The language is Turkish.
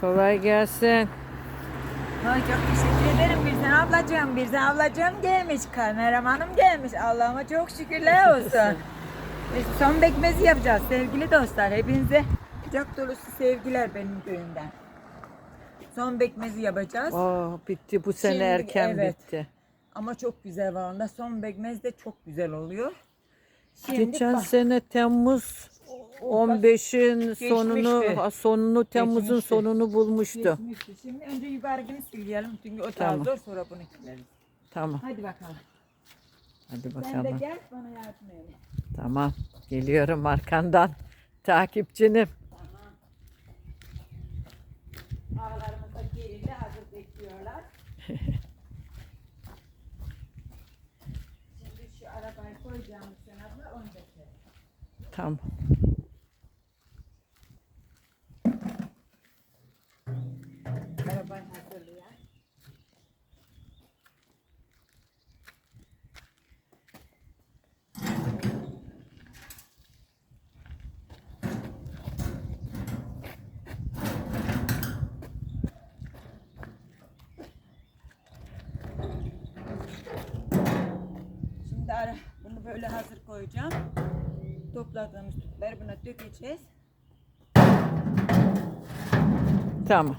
Kolay gelsin. Ay çok teşekkür ederim Birsen ablacığım. Birsen ablacığım gelmiş. Kameramanım gelmiş. Allah'ıma çok şükürler olsun. Biz son bekmezi yapacağız sevgili dostlar. Hepinize kucak dolusu sevgiler benim köyümden. Son bekmezi yapacağız. Oh, bitti bu sene Şimdi, erken evet. bitti. Ama çok güzel var onda. Son bekmez de çok güzel oluyor. Şimdi Geçen bak- sene Temmuz 15'in sonunu ha, sonunu Temmuz'un Geçmişti. sonunu bulmuştu. Geçmişti. Şimdi önce yukarıdakini sileyelim. Çünkü o Tamam. zor sonra bunu sileriz. Tamam. Hadi bakalım. Hadi Sen de bakalım. gel bana yardım et. Tamam. Geliyorum arkandan. Takipçinim. Aralarımızda gelin de hazır bekliyorlar. Şimdi şu arabayı koyacağım sen abla onu bekle. Tamam. Arabayı hazırlayan. Ara, bunu böyle hazır koyacağım. Topladığımız tüpleri buna dökeceğiz. Tamam.